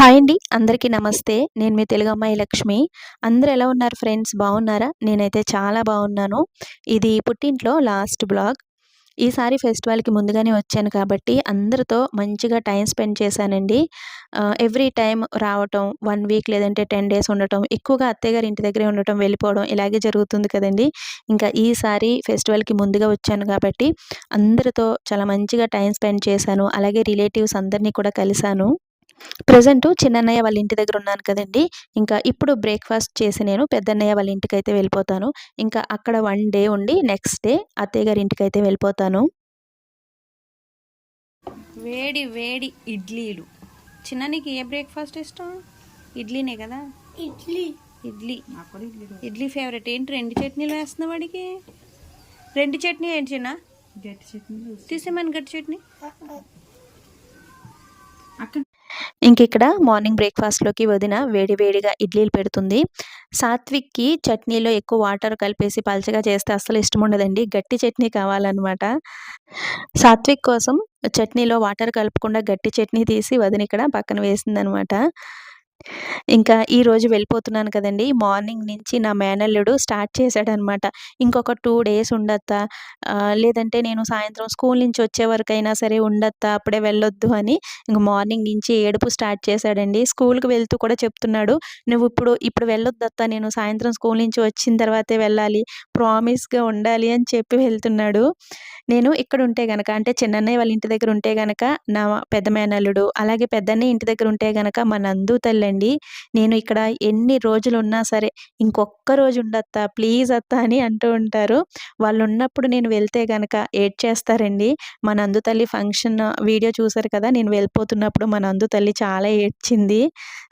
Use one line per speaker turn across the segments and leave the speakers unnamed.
Hi అండి. అందరికీ నమస్తే. నేను మీ తెలుగు అమ్మాయి లక్ష్మి. అందరూ ఎలా ఉన్నారు ఫ్రెండ్స్? బాగున్నారా? నేనైతే చాలా బాగున్నాను. ఇది పుట్టింట్లో లాస్ట్ బ్లాగ్. ఈసారి ఫెస్టివల్కి ముందుగానే వచ్చాను కాబట్టి అందరితో మంచిగా టైం స్పెండ్ చేశానండి. ఎవ్రీ టైం రావటం వన్ వీక్ లేదంటే టెన్ డేస్ ఉండటం ఎక్కువగా అత్తయ్య గారి ఇంటి దగ్గరే ఉండటం వెళ్ళిపోవడం ఇలాగే జరుగుతుంది కదండి. ఇంకా ఈసారి ఫెస్టివల్కి ముందుగా వచ్చాను కాబట్టి అందరితో చాలా మంచిగా టైం స్పెండ్ చేశాను. అలాగే రిలేటివ్స్ అందరినీ కూడా కలిశాను. ప్రజెంట్ చిన్నన్నయ్య వాళ్ళ ఇంటి దగ్గర ఉన్నాను కదండి. ఇంకా ఇప్పుడు బ్రేక్ఫాస్ట్ చేసి నేను పెద్దన్నయ్య వాళ్ళ ఇంటికి అయితే వెళ్ళిపోతాను. ఇంకా అక్కడ వన్ డే ఉండి నెక్స్ట్ డే అత్తయ్య గారి ఇంటికి అయితే వెళ్ళిపోతాను.
వేడి వేడి ఇడ్లీలు. చిన్న నీకు ఏ బ్రేక్ఫాస్ట్ ఇష్టం? ఇడ్లీనే కదా?
ఇడ్లీ.
ఇడ్లీ. ఇడ్లీ ఫేవరెట్ ఏంటి రెండు చట్నీలు వేస్తున్నావు వాడికి? రెండు చట్నీ ఏంటి చిన్న?
గట్టి చట్నీ.
తీసేమని గట్టి చట్నీ.
ఇంక ఇక్కడ మార్నింగ్ బ్రేక్ఫాస్ట్లోకి వదిన వేడి వేడిగా ఇడ్లీలు పెడుతుంది. సాత్విక్కి చట్నీలో ఎక్కువ వాటర్ కలిపేసి పలచగా చేస్తే అస్సలు ఇష్టం ఉండదండి. గట్టి చట్నీ కావాలన్నమాట. సాత్విక్ కోసం చట్నీలో వాటర్ కలపకుండా గట్టి చట్నీ తీసి వదిన ఇక్కడ పక్కన వేసిందనమాట ఇంకా ఈ రోజు వెళ్ళిపోతున్నాను కదండి. మార్నింగ్ నుంచి నా మేనల్లుడు స్టార్ట్ చేశాడనమాట. ఇంకొక టూ డేస్ ఉండత్తా. లేదంటే నేను సాయంత్రం స్కూల్ నుంచి వచ్చే వరకైనా సరే ఉండత్తా అప్పుడే వెళ్ళొద్దు అని ఇంక మార్నింగ్ నుంచి ఏడుపు స్టార్ట్ చేశాడండి. స్కూల్కి వెళ్తూ కూడా చెప్తున్నాడు నువ్వు ఇప్పుడు ఇప్పుడు వెళ్ళొద్దత్తా నేను సాయంత్రం స్కూల్ నుంచి వచ్చిన తర్వాతే వెళ్ళాలి ప్రామిస్గా ఉండాలి అని చెప్పి వెళ్తున్నాడు. నేను ఇక్కడ ఉంటే గనక అంటే చిన్నన్నయ్య వాళ్ళ ఇంటి దగ్గర ఉంటే గనక నా పెద్ద మేనల్లుడు అలాగే పెద్దన్నయ్య ఇంటి దగ్గర ఉంటే గనక మా నందు అండి. నేను ఇక్కడ ఎన్ని రోజులు ఉన్నా సరే ఇంకొక్క రోజు ఉండత్తా ప్లీజ్ అత్త అని అంటూ ఉంటారు. వాళ్ళు ఉన్నప్పుడు నేను వెళ్తే గనక ఏడ్ చేస్తారండి. మన అందుతల్లి ఫంక్షన్ వీడియో చూసారు కదా నేను వెళ్ళిపోతున్నప్పుడు మన అందుతల్లి చాలా ఏడ్చింది.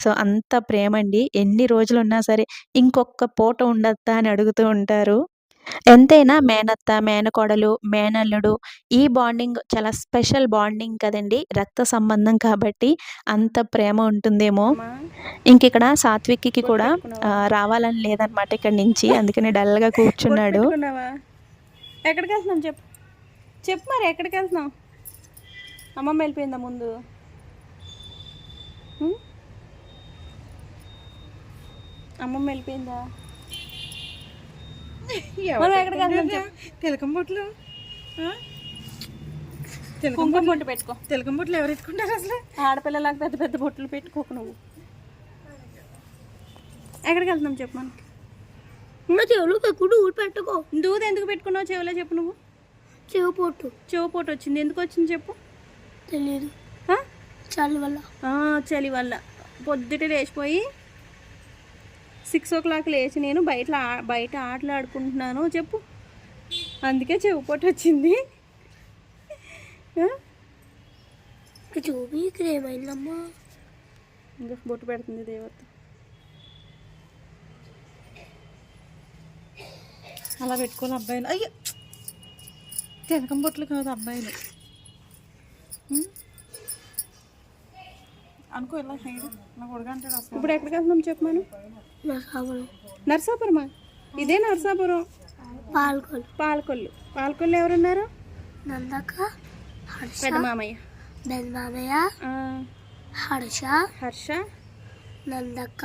సో అంత ప్రేమ అండి ఎన్ని రోజులు ఉన్నా సరే ఇంకొక పూట ఉండత్తా అని అడుగుతూ ఉంటారు. ఎంతైనా మేనత్త మేనకోడలు మేనల్లుడు ఈ బాండింగ్ చాలా స్పెషల్ బాండింగ్ కదండి. రక్త సంబంధం కాబట్టి అంత ప్రేమ ఉంటుందేమో. ఇంక ఇక్కడ సాత్విక్కి కూడా రావాలని లేదనమాట ఇక్కడ నుంచి. అందుకని డల్గా కూర్చున్నాడు.
ఎక్కడికి వెళ్తున్నాం చెప్పు. చెప్పు మరి ఎక్కడికి వెళ్తున్నాం అమ్మమ్మ వెళ్ళిపోయిందా ముందు అమ్మమ్మ వెళ్ళిపోయిందా మనం ఎక్కడికి వెళ్తున్నాం చెప్పు.
తెలకం బొట్లు.
కుంకుమ బొట్టు పెట్టుకో.
తెలకం బొట్లు ఎవరు ఎత్తుకుంటారు అసలు?
ఆడపిల్లలాగా పెద్ద పెద్ద బొట్లు పెట్టుకోకు నువ్వు. ఎక్కడికి వెళ్తున్నాం చెప్పు మనకి.
చెవులు ఊరు పెట్టుకో.
దూది ఎందుకు పెట్టుకున్నావు చెవిలో చెప్పు నువ్వు?
చెవు పొట్టు
చెవు పోటు వచ్చింది. ఎందుకు వచ్చింది చెప్పు?
తెలియదు
ఆ?
చలి వల్ల.
ఆ, చలి వల్ల. పొద్దుట లేచిపోయి సిక్స్ ఓ క్లాక్ లేచి నేను బయట బయట ఆటలు ఆడుకుంటున్నాను చెప్పు. అందుకే చెవు పొట్టు వచ్చింది.
చూపి ఇక్కడ ఏమైందమ్మా?
ఇంకా బొట్టు పెడుతుంది దేవత.
అలా పెట్టుకోవాలి అబ్బాయిలు. అయ్యో! తెలకం బొట్లు కాదు అబ్బాయిలు? అనుకో ఇలా సైడ్
ఇప్పుడు ఎక్కడికి వెళ్తున్నాం చెప్పు మనం నర్సాపురమా? ఇదే నర్సాపురం?
పాల్గొలు
పాలకొల్లు. పాలకొల్లు ఎవరున్నారు?
నందక హర్ష
పెద్ద మామయ్య.
బెన్మామయ్య
ఆ,
హర్ష
హర్ష.
నందక్క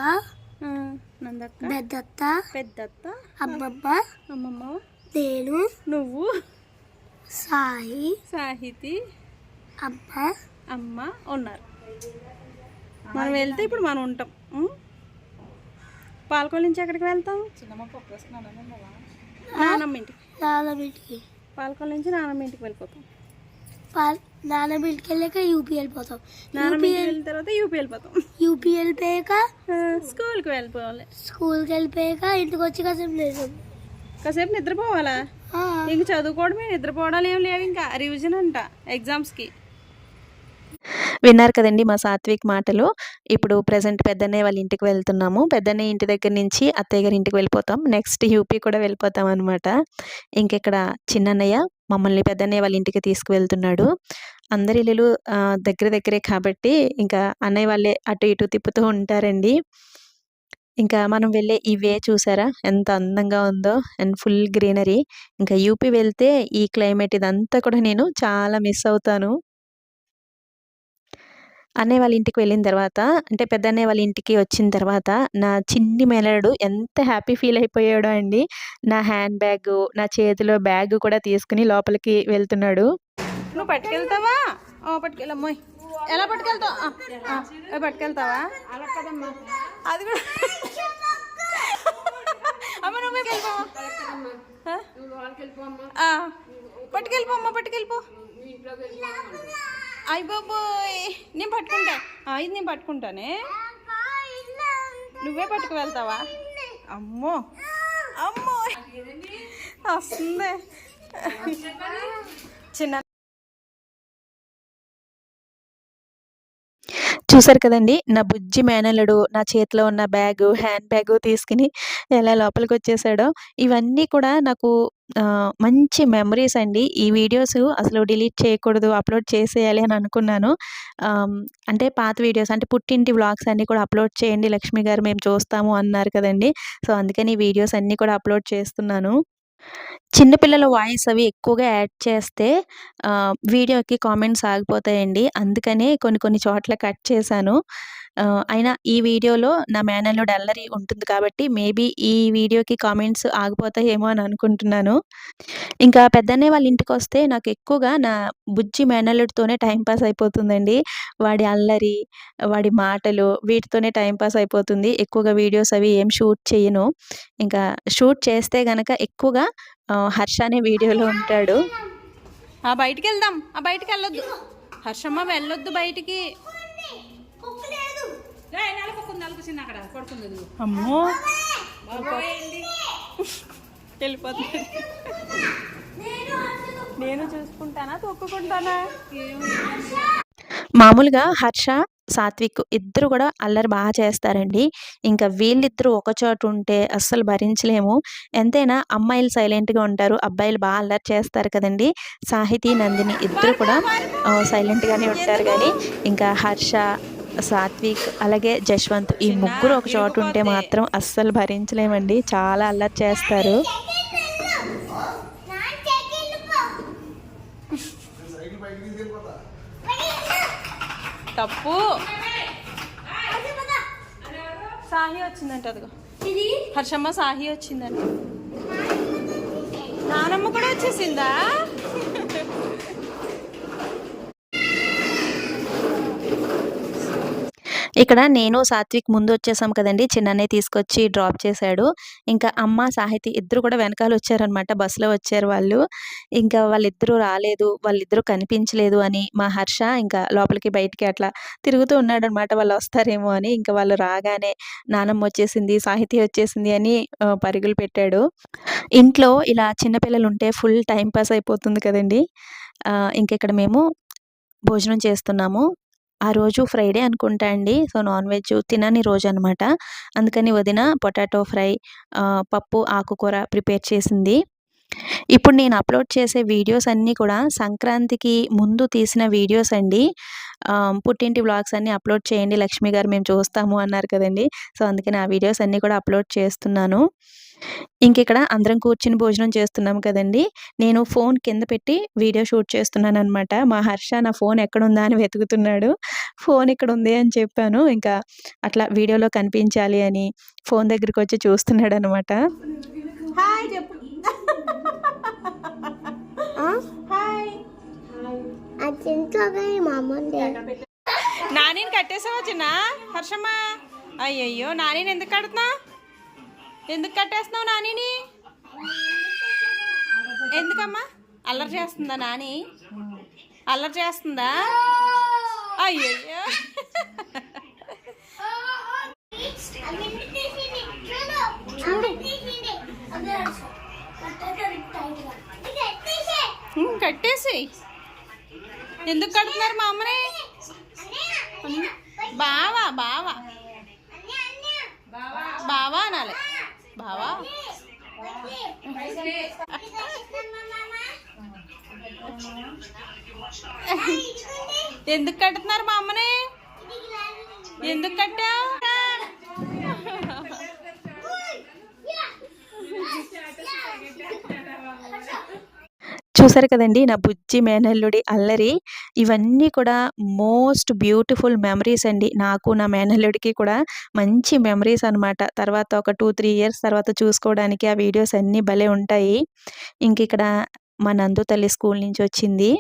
నందక్క.
పెద్దత్త
పెద్దత్త.
అమ్మమ్మ
అమ్మమ్మ.
నేను
నువ్వు?
సాయి
సాహితి.
అమ్మ.
అమ్మ. ఉన్నారు. మనం వెళ్తే ఇప్పుడు మనం ఉంటాం. ఉం? పాలకొల్లు నుంచి ఎక్కడికి వెళ్తాం నానమ్మ ఇంటికి.
నాన్నబిడ్డకి
పాలకొల్లు నుంచి నానమ్మ ఇంటికి వెళ్ళిపోతాం.
పాల్ నాన్నబిడ్డకి వెళ్ళాక యూపీ వెళ్ళిపోతాం.
నానమ్మ ఇంటికి వెళ్ళిన తర్వాత యూపీ వెళ్ళిపోతాం.
యూపీ వెళ్ళిపోయాక
స్కూల్కి వెళ్ళిపోవాలి.
స్కూల్కి వెళ్ళిపోయాక ఇంటికి వచ్చి కాసేపు లేదు
కాసేపు నిద్రపోవాలా? ఇంక చదువుకోవడమే నిద్రపోవడాలు ఏం లేవు ఇంకా. రివిజన్ అంట ఎగ్జామ్స్కి
విన్నారు కదండి మా సాత్విక్ మాటలు. ఇప్పుడు ప్రజెంట్ పెద్దన్నయ్య వాళ్ళ ఇంటికి వెళ్తున్నాము. పెద్దన్నయ్య ఇంటి దగ్గర నుంచి అత్తయ్య గారి ఇంటికి వెళ్ళిపోతాం. నెక్స్ట్ యూపీ కూడా వెళ్ళిపోతాం అనమాట ఇంకెక్కడ చిన్నన్నయ్య మమ్మల్ని పెద్దన్నయ్య వాళ్ళ ఇంటికి తీసుకువెళ్తున్నాడు. అందరి ఇల్లు దగ్గర దగ్గరే కాబట్టి ఇంకా అన్నయ్య వాళ్ళే అటు ఇటు తిప్పుతూ ఉంటారండి. ఇంకా మనం వెళ్ళే ఈ వే చూసారా? ఎంత అందంగా ఉందో అండ్ ఫుల్ గ్రీనరీ. ఇంకా యూపీ వెళ్తే ఈ క్లైమేట్ ఇదంతా కూడా నేను చాలా మిస్ అవుతాను. అన్నయ్య వాళ్ళ ఇంటికి వెళ్ళిన తర్వాత అంటే పెద్ద అన్నయ్య వాళ్ళ ఇంటికి వచ్చిన తర్వాత నా చిన్ని మెలడు ఎంత హ్యాపీ ఫీల్ అయిపోయాడో అండి. నా హ్యాండ్ బ్యాగ్ నా చేతిలో బ్యాగ్ కూడా తీసుకుని లోపలికి వెళ్తున్నాడు.
నువ్వు పట్టుకెళ్తావా? పట్టుకెళ్ళమ్మోయ్ ఎలా పట్టుకెళ్తావు? పట్టుకెళ్తావా? అది కూడా అమ్మ నువ్వే వెళ్ళిపోవా పట్టుకెళ్ళిపోమ్మా పట్టుకెళ్ళిపో. అయ్య బాబోయ్ నేను పట్టుకుంటా. ఇది నేను పట్టుకుంటానే. నువ్వే పట్టుకు వెళ్తావా? అమ్మో. అమ్మో. వస్తుంది
చూసారు కదండీ! నా బుజ్జి మేనల్లుడు నా చేతిలో ఉన్న బ్యాగు, హ్యాండ్ బ్యాగు తీసుకుని ఎలా లోపలికి వచ్చేసాడో ఇవన్నీ కూడా నాకు మంచి మెమరీస్ అండి. ఈ వీడియోస్ అసలు డిలీట్ చేయకూడదు, అప్‌లోడ్ చేసేయాలి అని అనుకున్నాను. అంటే పాత వీడియోస్ అంటే పుట్టింటి వ్లాగ్స్ అన్నీ కూడా అప్‌లోడ్ చేయండి లక్ష్మి గారు మేము చూస్తాము అన్నారు కదండీ! సో, అందుకని ఈ వీడియోస్ అన్నీ కూడా అప్‌లోడ్ చేస్తున్నాను. చిన్నపిల్లల వాయిస్ అవి ఎక్కువగా యాడ్ చేస్తే వీడియోకి కామెంట్స్ ఆగిపోతాయండి. అందుకనే కొన్ని కొన్ని చోట్ల కట్ చేశాను. అయినా ఈ వీడియోలో నా మేనల్లుడు అల్లరి ఉంటుంది కాబట్టి మేబీ ఈ వీడియోకి కామెంట్స్ ఆగిపోతాయేమో అని అనుకుంటున్నాను. ఇంకా పెద్దనే వాళ్ళ ఇంటికి వస్తే నాకు ఎక్కువగా నా బుజ్జి మేనల్లుడితోనే టైంపాస్ అయిపోతుందండి. వాడి అల్లరి, వాడి మాటలు వీటితోనే టైంపాస్ అయిపోతుంది. ఎక్కువగా వీడియోస్ అవి ఏం షూట్ చేయను. ఇంకా షూట్ చేస్తే గనక ఎక్కువగా హర్ష అనే వీడియోలో ఉంటాడు.
ఆ బయటికి వెళ్దాం ఆ బయటికి వెళ్ళొద్దు హర్షమ్మ వెళ్ళొద్దు బయటికి అమ్మో వెళ్ళిపోతుంది నేను చూసుకుంటానా తొక్కుకుంటానా
మామూలుగా హర్ష, సాత్విక్ ఇద్దరు కూడా అల్లరి బా చేస్తారండి. ఇంకా వీళ్ళిద్దరూ ఒకచోట ఉంటే అస్సలు భరించలేము. ఎంతైనా అమ్మాయిలు సైలెంట్‌గా ఉంటారు. అబ్బాయిలు బా అల్లరి చేస్తారు కదండీ! సాహితి, నందిని ఇద్దరు కూడా సైలెంట్‌గానే ఉంటారు గానీ, ఇంకా హర్ష, సాత్విక్ అలాగే జశ్వంత్ ఈ ముగ్గురు ఒక చోట ఉంటే మాత్రం అస్సలు భరించలేమండి. చాలా అల్లరి చేస్తారు.
తప్పు. సాహి వచ్చిందంట అదిగో. హర్షమ్మ సాహి వచ్చిందంట. నానమ్మ కూడా వచ్చేసిందా?
ఇక్కడ నేను, సాత్విక్ ముందు వచ్చేసాం కదండీ! చిన్ననే తీసుకొచ్చి డ్రాప్ చేశాడు. ఇంకా అమ్మ, సాహితి ఇద్దరు కూడా వెనకాల వచ్చారనమాట. బస్సులో వచ్చారు వాళ్ళు. ఇంకా వాళ్ళిద్దరూ రాలేదు, వాళ్ళిద్దరూ కనిపించలేదు అని మా హర్ష ఇంకా లోపలికి, బయటికి అట్లా తిరుగుతూ ఉన్నాడు అనమాట వాళ్ళు వస్తారేమో అని. ఇంకా వాళ్ళు రాగానే నానమ్మ వచ్చేసింది, సాహితి వచ్చేసింది అని పరుగులు పెట్టాడు. ఇంట్లో ఇలా చిన్న పిల్లలుంటే ఫుల్ టైం పాస్ అయిపోతుంది కదండి ఇంకెక్కడ ఇక్కడ మేము భోజనం చేస్తున్నాము. ఆ రోజు ఫ్రైడే అనుకుంటా అండి. సో, నాన్ వెజ్ తినని రోజు అనమాట అందుకని వదిన పొటాటో ఫ్రై, పప్పు, ఆకుకూర ప్రిపేర్ చేసింది. ఇప్పుడు నేను అప్‌లోడ్ చేసే వీడియోస్ అన్నీ కూడా సంక్రాంతికి ముందు తీసిన వీడియోస్ అండి. పుట్టింటి వ్లాగ్స్ అన్నీ అప్‌లోడ్ చేయండి లక్ష్మి గారు మేము చూస్తాము అన్నారు కదండీ! సో, అందుకని ఆ వీడియోస్ అన్నీ కూడా అప్‌లోడ్ చేస్తున్నాను. ఇంకిక్కడ అందరం కూర్చొని భోజనం చేస్తున్నాం కదండీ! నేను ఫోన్ కింద పెట్టి వీడియో షూట్ చేస్తున్నాననమాట. మా హర్ష నా ఫోన్ ఎక్కడుందా అని వెతుకుతున్నాడు. ఫోన్ ఇక్కడుంది అని చెప్పాను. ఇంకా అట్లా వీడియోలో కనిపించాలి అని ఫోన్ దగ్గరికొచ్చి చూస్తున్నాడనమాట.
హాయ్ చెప్పు హాయ్ నానిని కట్టేసావా చిన్న హర్షమ్మ అయ్యయ్యో నానిని ఎందుకు కడుతున్నా ఎందుకు కట్టేస్తున్నావు నానిని? ఎందుకమ్మా? అల్లరి చేస్తుందా నాని? అల్లరి చేస్తుందా? అయ్యయ్యో. ఉమ్, కట్టేసి ఎందుకు కడుతున్నారు మా అమ్మని? ఎందుకు కట్టుతున్నారు మా అమ్మని ఎందుకు కట్టా
చూసారు కదండీ! నా బుజ్జి మేనల్లుడి అల్లరి. ఇవన్నీ కూడా మోస్ట్ బ్యూటిఫుల్ మెమరీస్ అండి. నాకు నా మేనల్లుడికి కూడా మంచి మెమరీస్ అనమాట. తర్వాత ఒక 2, 3 ఇయర్స్ తర్వాత చూసుకోవడానికి ఆ వీడియోస్ అన్నీ భలే ఉంటాయి. ఇంకిక్కడ మా నందు తల్లి స్కూల్ నుంచి వచ్చింది.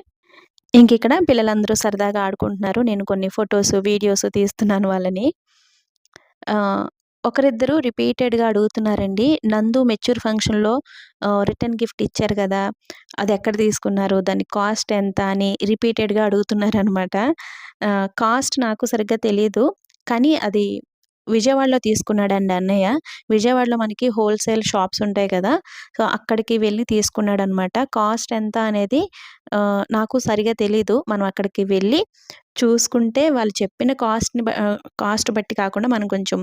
ఇంకిక్కడ పిల్లలందరూ సరదాగా ఆడుకుంటున్నారు. నేను కొన్ని ఫొటోస్ వీడియోస్ తీస్తున్నాను వాళ్ళని. ఒకరిద్దరూ ఒకరిద్దరు రిపీటెడ్‌గా అడుగుతున్నారండి. నందు మెచ్యూర్ ఫంక్షన్‌లో రిటర్న్ గిఫ్ట్ ఇచ్చారు కదా అది ఎక్కడ తీసుకున్నారు? దాని కాస్ట్ ఎంత? అని రిపీటెడ్‌గా అడుగుతున్నారనమాట. అనమాట కాస్ట్ నాకు సరిగ్గా తెలియదు కానీ అది విజయవాడలో తీసుకున్నాడండి అన్నయ్య. విజయవాడలో మనకి హోల్‌సేల్ షాప్స్ ఉంటాయి కదా! సో, అక్కడికి వెళ్ళి తీసుకున్నాడు అనమాట కాస్ట్ ఎంత అనేది నాకు సరిగా తెలీదు. మనం అక్కడికి వెళ్ళి చూసుకుంటే వాళ్ళు చెప్పిన కాస్ట్‌ని కాస్ట్ బట్టి కాకుండా మనం కొంచెం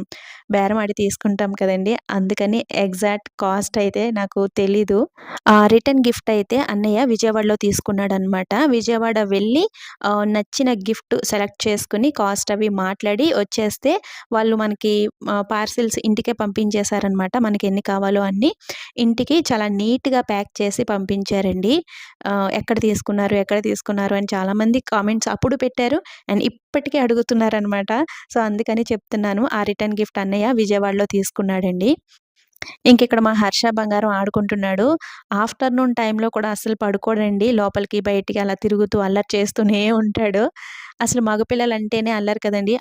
బేరమాడి తీసుకుంటాం కదండీ! అందుకని ఎగ్జాక్ట్ కాస్ట్ అయితే నాకు తెలీదు. ఆ రిటర్న్ గిఫ్ట్ అయితే అన్నయ్య విజయవాడలో తీసుకున్నాడనమాట. విజయవాడ వెళ్ళి నచ్చిన గిఫ్ట్ సెలెక్ట్ చేసుకుని కాస్ట్ అవి మాట్లాడి వచ్చేస్తే వాళ్ళు మనకి పార్సిల్స్ ఇంటికే పంపించేశారనమాట. మనకి ఎన్ని కావాలో అన్ని. ఇంటికి చాలా నీట్‌గా ప్యాక్ చేసి పంపించారండి. ఎక్కడ తీసుకు తీసుకున్నారు? ఎక్కడ తీసుకున్నారు? అని చాలామంది కామెంట్స్ అప్పుడు పెట్టారు. అండ్ ఇప్పటికి అడుగుతున్నారనమాట. సో, అందుకని చెప్తున్నాను. ఆ రిటర్న్ గిఫ్ట్ అన్నయ్య విజయవాడలో తీసుకున్నాడండి. ఇంకిక్కడ మా హర్ష బంగారం ఆడుకుంటున్నాడు. ఆఫ్టర్‌నూన్ టైంలో కూడా అసలు పడుకోడండి. లోపలికి, బయటికి అలా తిరుగుతూ అల్లరి చేస్తూనే ఉంటాడు. అసలు మగపిల్లలంటేనే అల్లరి కదండీ!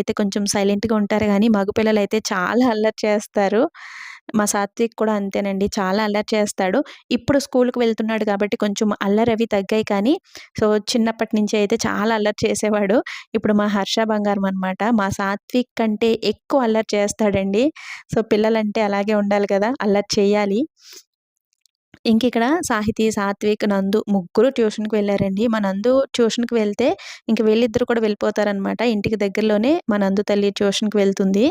అయితే కొంచెం సైలెంట్‌గా ఉంటారు కానీ మగపిల్లలు అయితే చాలా అల్లరి చేస్తారు. మా సాత్విక్ కూడా అంతేనండి. చాలా అల్లరి చేస్తాడు. ఇప్పుడు స్కూల్కి వెళ్తున్నాడు కాబట్టి కొంచెం అల్లరి అవి తగ్గాయి కానీ, సో, చిన్నప్పటి నుంచి అయితే చాలా అల్లరి చేసేవాడు. ఇప్పుడు మా హర్ష బంగారం అనమాట. మా సాత్విక్ కంటే ఎక్కువ అల్లరి చేస్తాడండి. సో, పిల్లలంటే అలాగే ఉండాలి కదా! అల్లరి చేయాలి. ఇంకిక్కడ సాహితీ, సాత్విక్, నందు ముగ్గురు ట్యూషన్‌కి వెళ్ళారండి మా నందు ట్యూషన్‌కి వెళ్తే ఇంక వీళ్ళిద్దరు కూడా వెళ్ళిపోతారనమాట. ఇంటికి దగ్గరలోనే మా నందు తల్లి ట్యూషన్‌కి వెళ్తుంది.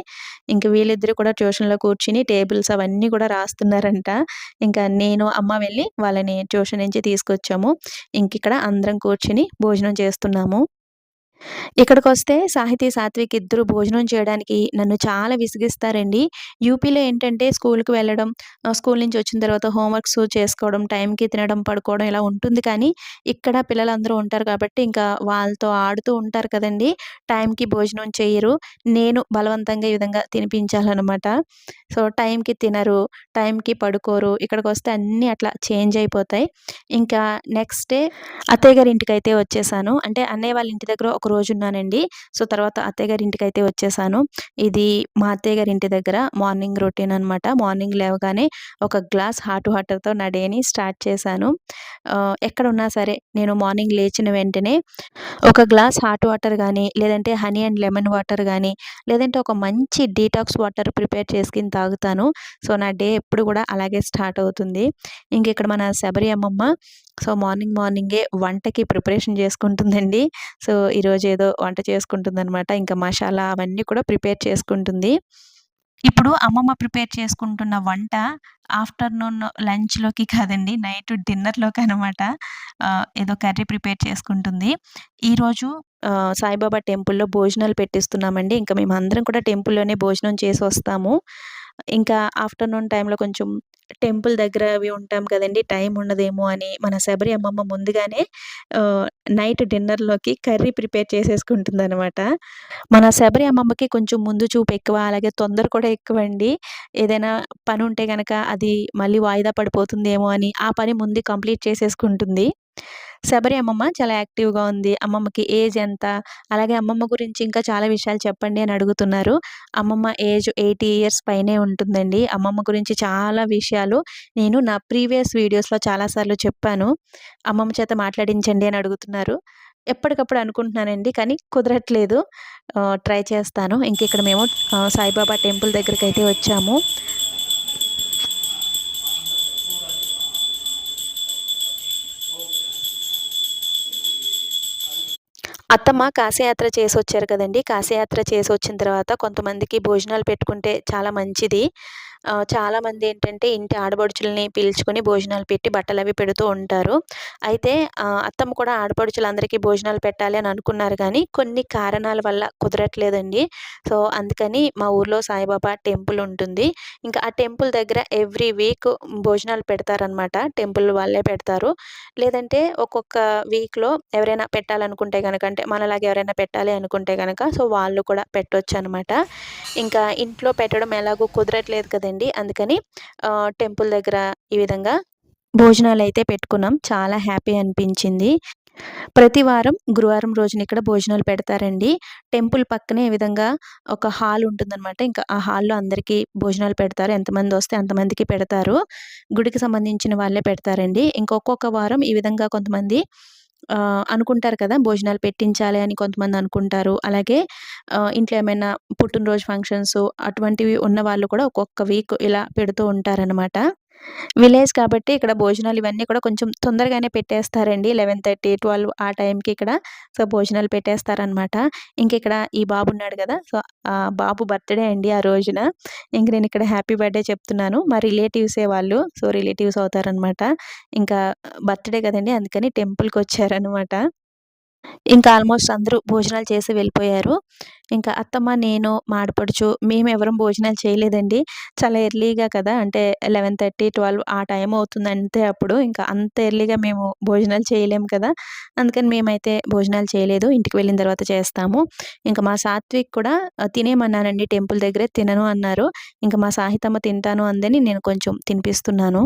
ఇంక వీళ్ళిద్దరూ కూడా ట్యూషన్‌లో కూర్చుని టేబుల్స్ అవన్నీ కూడా రాస్తున్నారంట. ఇంకా నేను, అమ్మ వెళ్ళి వాళ్ళని ట్యూషన్ నుంచి తీసుకొచ్చాము. ఇంకిక్కడ అందరం కూర్చొని భోజనం చేస్తున్నాము. ఇక్కడికి వస్తే సాహితీ, సాత్విక్ ఇద్దరు భోజనం చేయడానికి నన్ను చాలా విసిగిస్తారండి. యూపీలో ఏంటంటే స్కూల్కి వెళ్ళడం, స్కూల్ నుంచి వచ్చిన తర్వాత హోంవర్క్స్ చేసుకోవడం, టైంకి తినడం, పడుకోవడం ఇలా ఉంటుంది కానీ, ఇక్కడ పిల్లలందరూ ఉంటారు కాబట్టి ఇంకా వాళ్ళతో ఆడుతూ ఉంటారు కదండీ! టైంకి భోజనం చేయరు నేను బలవంతంగా ఈ విధంగా తినిపించాలన్నమాట సో, టైంకి తినరు, టైంకి పడుకోరు. ఇక్కడికి వస్తే అన్నీ అట్లా చేంజ్ అయిపోతాయి. ఇంకా నెక్స్ట్ డే అత్తయ్య గారి అయితే వచ్చేసాను. అంటే అన్నయ్య వాళ్ళ ఇంటి దగ్గర ఒక రోజు ఉన్నానండి. సో, తర్వాత అత్తయ్య గారి ఇంటికైతే వచ్చేసాను. ఇది మా అత్తయ్య గారి ఇంటి దగ్గర మార్నింగ్ రొటీన్ అనమాట. మార్నింగ్ లేవగానే ఒక గ్లాస్ హాట్ వాటర్‌తో నా డేని స్టార్ట్ చేశాను. ఎక్కడ ఎక్కడున్నా సరే నేను మార్నింగ్ లేచిన వెంటనే ఒక గ్లాస్ హాట్ వాటర్ కానీ లేదంటే హనీ అండ్ లెమన్ వాటర్ కానీ లేదంటే ఒక మంచి డీటాక్స్ వాటర్ ప్రిపేర్ చేసుకుని తాగుతాను. సో, నా డే ఎప్పుడు కూడా అలాగే స్టార్ట్ అవుతుంది. ఇంకిక్కడ మన శబరి అమ్మమ్మ సో, మార్నింగ్ మార్నింగే వంటకి ప్రిపరేషన్ చేసుకుంటుందండి. సో, ఈరోజు ఏదో వంట చేసుకుంటుందనమాట. ఇంకా మసాలా అవన్నీ కూడా ప్రిపేర్ చేసుకుంటుంది. ఇప్పుడు అమ్మమ్మ ప్రిపేర్ చేసుకుంటున్న వంట ఆఫ్టర్‌నూన్ లంచ్‌లోకి కాదండి. నైట్ డిన్నర్‌లోకనమాట. ఆహ్, ఏదో కర్రీ ప్రిపేర్ చేసుకుంటుంది. ఈరోజు సాయిబాబా టెంపుల్‌లో భోజనాలు పెట్టిస్తున్నామండి. ఇంకా మేమందరం కూడా టెంపుల్‌లోనే భోజనం చేసొస్తాము. ఇంకా ఆఫ్టర్‌నూన్ టైమ్‌లో కొంచెం టెంపుల్ దగ్గర అవి ఉంటాం కదండీ! టైం ఉండదేమో అని మన శబరి అమ్మమ్మ ముందుగానే నైట్ డిన్నర్‌లోకి కర్రీ ప్రిపేర్ చేసేసుకుంటుందనమాట. మన శబరి అమ్మమ్మకి కొంచెం ముందు చూపు ఎక్కువ. అలాగే తొందర కూడా ఎక్కువ అండి ఏదైనా పని ఉంటే కనుక అది మళ్ళీ వాయిదా పడిపోతుందేమో అని ఆ పని ముందు కంప్లీట్ చేసేసుకుంటుంది. శబరి అమ్మమ్మ చాలా యాక్టివ్‌గా ఉంది. అమ్మమ్మకి ఏజ్ ఎంత? అలాగే అమ్మమ్మ గురించి ఇంకా చాలా విషయాలు చెప్పండి అని అడుగుతున్నారు. అమ్మమ్మ ఏజ్ 80 ఇయర్స్ పైనే ఉంటుందండి. అమ్మమ్మ గురించి చాలా విషయాలు నేను నా ప్రీవియస్ వీడియోస్‌లో చాలా సార్లు చెప్పాను. అమ్మమ్మ చేత మాట్లాడించండి అని అడుగుతున్నారు. ఎప్పటికప్పుడు అనుకుంటున్నానండి. కానీ కుదరట్లేదు. ట్రై చేస్తాను. ఇంకిక్కడ మేము సాయిబాబా టెంపుల్ దగ్గరికైతే వచ్చాము. అత్తమ్మ కాశీయాత్ర చేసి వచ్చారు కదండి కాశీయాత్ర చేసి వచ్చిన తర్వాత కొంతమందికి భోజనాలు పెట్టుకుంటే చాలా మంచిది. చాలామంది ఏంటంటే ఇంటి ఆడపడుచులని పిలుచుకొని భోజనాలు పెట్టి బట్టలు అవి పెడుతూ ఉంటారు. అయితే అత్తమ్మ కూడా ఆడపడుచులందరికీ భోజనాలు పెట్టాలి అని అనుకున్నారు కానీ కొన్ని కారణాల వల్ల కుదరట్లేదండి. సో, అందుకని మా ఊర్లో సాయిబాబా టెంపుల్ ఉంటుంది. ఇంకా ఆ టెంపుల్ దగ్గర ఎవ్రీ వీక్ భోజనాలు పెడతారనమాట. టెంపుల్ వాళ్ళే పెడతారు. లేదంటే ఒక్కొక్క వీక్‌లో ఎవరైనా పెట్టాలనుకుంటే కనుక అంటే మనలాగా ఎవరైనా పెట్టాలి అనుకుంటే కనుక సో, వాళ్ళు కూడా పెట్టవచ్చు అనమాట ఇంకా ఇంట్లో పెట్టడం ఎలాగో కుదరట్లేదు కదండీ! అందుకని టెంపుల్ దగ్గర ఈ విధంగా భోజనాలు అయితే పెట్టుకున్నాం. చాలా హ్యాపీ అనిపించింది. ప్రతి వారం గురువారం రోజున ఇక్కడ భోజనాలు పెడతారండి. టెంపుల్ పక్కనే ఈ విధంగా ఒక హాల్ ఉంటుందనమాట. ఇంకా ఆ హాల్‌లో అందరికీ భోజనాలు పెడతారు. ఎంతమంది వస్తే అంతమందికి పెడతారు. గుడికి సంబంధించిన వాళ్ళే పెడతారండి. ఇంకొక్కొక్క వారం ఈ విధంగా కొంతమంది అనుకుంటారు కదా! భోజనాలు పెట్టించాలి అని కొంతమంది అనుకుంటారు. అలాగే ఇంట్లో ఏమైనా పుట్టినరోజు ఫంక్షన్స్ అటువంటివి ఉన్న వాళ్ళు కూడా ఒక్కొక్క వీక్ ఇలా పెడుతూ ఉంటారనమాట. విలేజ్ కాబట్టి ఇక్కడ భోజనాలు ఇవన్నీ కూడా కొంచెం తొందరగానే పెట్టేస్తారండి. 11:30, 12 ఆ టైంకి ఇక్కడ సో, భోజనాలు పెట్టేస్తారనమాట. ఇంకిక్కడ ఈ బాబు ఉన్నాడు కదా సో, ఆ బాబు బర్త్‌డే అండి ఆ రోజున. ఇంక ఇక్కడ హ్యాపీ బర్త్‌డే చెప్తున్నాను. మా రిలేటివ్సే వాళ్ళు. సో, రిలేటివ్స్ అవుతారనమాట. ఇంకా బర్త్‌డే కదండి అందుకని టెంపుల్కి వచ్చారనమాట ఇంకా ఆల్మోస్ట్ అందరూ భోజనాలు చేసి వెళ్ళిపోయారు. ఇంకా అత్తమ్మ, నేను, మాడపడుచు మేము ఎవరం భోజనాలు చేయలేదండి. చాలా ఎర్లీగా కదా! అంటే 11:30, 12 ఆ టైం అవుతుంది అంతే అప్పుడు. ఇంకా అంత ఎర్లీగా మేము భోజనాలు చేయలేము కదా! అందుకని మేమైతే భోజనాలు చేయలేదు. ఇంటికి వెళ్ళిన తర్వాత చేస్తాము. ఇంకా మా సాత్విక్ కూడా తినేమన్నానండి టెంపుల్ దగ్గరే. తినను అన్నారు. ఇంకా మా సాహితమ్మ తింటాను అందని నేను కొంచెం తినిపిస్తున్నాను.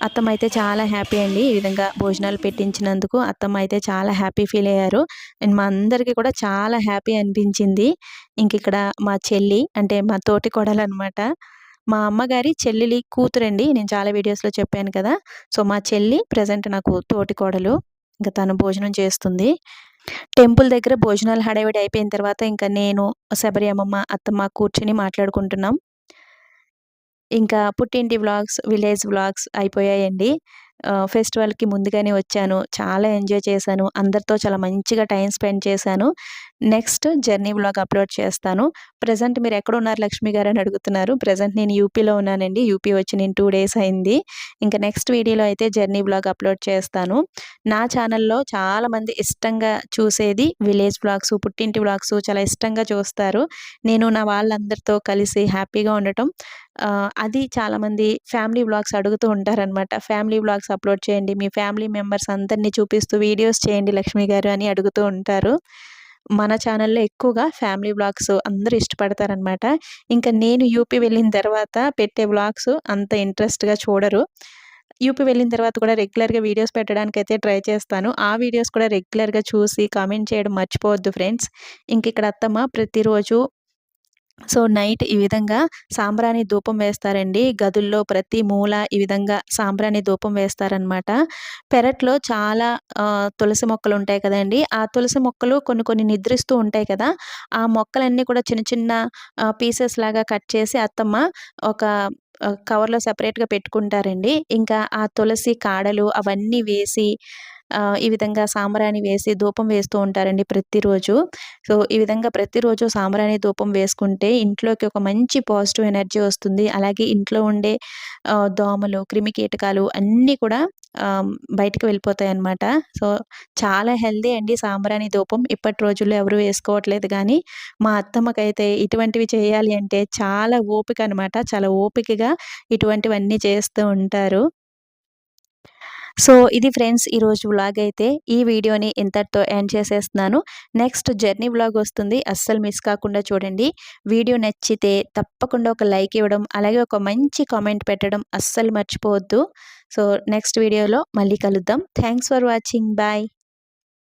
అత్తమ్మ అయితే చాలా హ్యాపీ అండి. ఈ విధంగా భోజనాలు పెట్టించినందుకు అత్తమ్మ అయితే చాలా హ్యాపీ ఫీల్ అయ్యారు. అండ్ మా అందరికీ కూడా చాలా హ్యాపీ అనిపించింది. ఇంక ఇక్కడ మా చెల్లి అంటే మా తోటి అనమాట మా అమ్మగారి చెల్లెలి కూతురండి. నేను చాలా వీడియోస్‌లో చెప్పాను కదా! సో, మా చెల్లి ప్రజెంట్ నాకు తోటి కోడలు. ఇంకా తను భోజనం చేస్తుంది. టెంపుల్ దగ్గర భోజనాలు హడావిడి అయిపోయిన తర్వాత ఇంకా నేను, శబరి అమ్మమ్మ, అత్తమ్మ కూర్చుని మాట్లాడుకుంటున్నాం. ఇంకా పుట్టింటి వ్లాగ్స్, విలేజ్ వ్లాగ్స్ అయిపోయాయండి. ఫెస్టివల్‌కి ముందుగానే వచ్చాను. చాలా ఎంజాయ్ చేశాను. అందరితో చాలా మంచిగా టైం స్పెండ్ చేశాను. నెక్స్ట్ జర్నీ వ్లాగ్ అప్‌లోడ్ చేస్తాను. ప్రెజెంట్ మీరెక్కడున్నారు లక్ష్మి గారు అని అడుగుతున్నారు. ప్రజెంట్ నేను యూపీలో ఉన్నానండి. యూపీ వచ్చి నేను టూ డేస్ అయింది. ఇంకా నెక్స్ట్ వీడియోలో అయితే జర్నీ వ్లాగ్ అప్‌లోడ్ చేస్తాను. నా ఛానల్‌లో చాలామంది ఇష్టంగా చూసేది విలేజ్ వ్లాగ్స్, పుట్టింటి వ్లాగ్స్ చాలా ఇష్టంగా చూస్తారు. నేను నా వాళ్ళందరితో కలిసి హ్యాపీగా ఉండటం అది చాలామంది ఫ్యామిలీ వ్లాగ్స్ అడుగుతూ ఉంటారనమాట. ఫ్యామిలీ వ్లాగ్స్ అప్‌లోడ్ చేయండి. మీ ఫ్యామిలీ మెంబర్స్ అందరిని చూపిస్తూ వీడియోస్ చేయండి లక్ష్మి గారు అని అడుగుతూ ఉంటారు. మన ఛానల్‌లో ఎక్కువగా ఫ్యామిలీ వ్లాగ్స్ అందరూ ఇష్టపడతారనమాట. ఇంకా నేను యూపీ వెళ్ళిన తర్వాత పెట్టే వ్లాగ్స్ అంత ఇంట్రెస్ట్‌గా చూడరు. యూపీ వెళ్ళిన తర్వాత కూడా రెగ్యులర్‌గా వీడియోస్ పెట్టడానికైతే ట్రై చేస్తాను. ఆ వీడియోస్ కూడా రెగ్యులర్‌గా చూసి కామెంట్ చేయడం మర్చిపోవద్దు ఫ్రెండ్స్. ఇంకిక్కడ అత్తమ్మ ప్రతిరోజు సో, నైట్ ఈ విధంగా సాంబ్రాణి ధూపం వేస్తారండి. గదుల్లో ప్రతి మూల ఈ విధంగా సాంబ్రాణి ధూపం వేస్తారనమాట. పెరట్లో చాలా తులసి మొక్కలు ఉంటాయి కదండి ఆ తులసి మొక్కలు కొన్ని కొన్ని నిద్రిస్తూ ఉంటాయి కదా! ఆ మొక్కలన్నీ కూడా చిన్న చిన్న పీసెస్ లాగా కట్ చేసి అత్తమ్మ ఒక కవర్‌లో సెపరేట్‌గా పెట్టుకుంటారండి. ఇంకా ఆ తులసి కాడలు అవన్నీ వేసి ఈ విధంగా సాంబ్రాణి వేసి ధూపం వేస్తూ ఉంటారండి ప్రతిరోజు. సో, ఈ విధంగా ప్రతిరోజు సాంబ్రాణి ధూపం వేసుకుంటే ఇంట్లోకి ఒక మంచి పాజిటివ్ ఎనర్జీ వస్తుంది. అలాగే ఇంట్లో ఉండే దోమలు దోమలు, క్రిమికీటకాలు అన్నీ కూడా బయటకు వెళ్ళిపోతాయి అన్నమాట సో, చాలా హెల్దీ అండి సాంబ్రాణి ధూపం. ఇప్పటి రోజుల్లో ఎవరు వేసుకోవట్లేదు కానీ మా అత్తమ్మకైతే ఇటువంటివి చేయాలి అంటే చాలా ఓపిక అనమాట. చాలా ఓపికగా ఇటువంటివన్నీ చేస్తూ ఉంటారు. సో, ఇది ఫ్రెండ్స్ ఈరోజు వ్లాగ్ అయితే. ఈ వీడియోని ఇంతటితో ఎండ్ చేసేస్తున్నాను. నెక్స్ట్ జర్నీ వ్లాగ్ వస్తుంది. అస్సలు మిస్ కాకుండా చూడండి. వీడియో నచ్చితే తప్పకుండా ఒక లైక్ ఇవ్వడం, అలాగే ఒక మంచి కామెంట్ పెట్టడం అస్సలు మర్చిపోవద్దు. సో, నెక్స్ట్ వీడియోలో మళ్ళీ కలుద్దాం. Thanks for watching. బాయ్.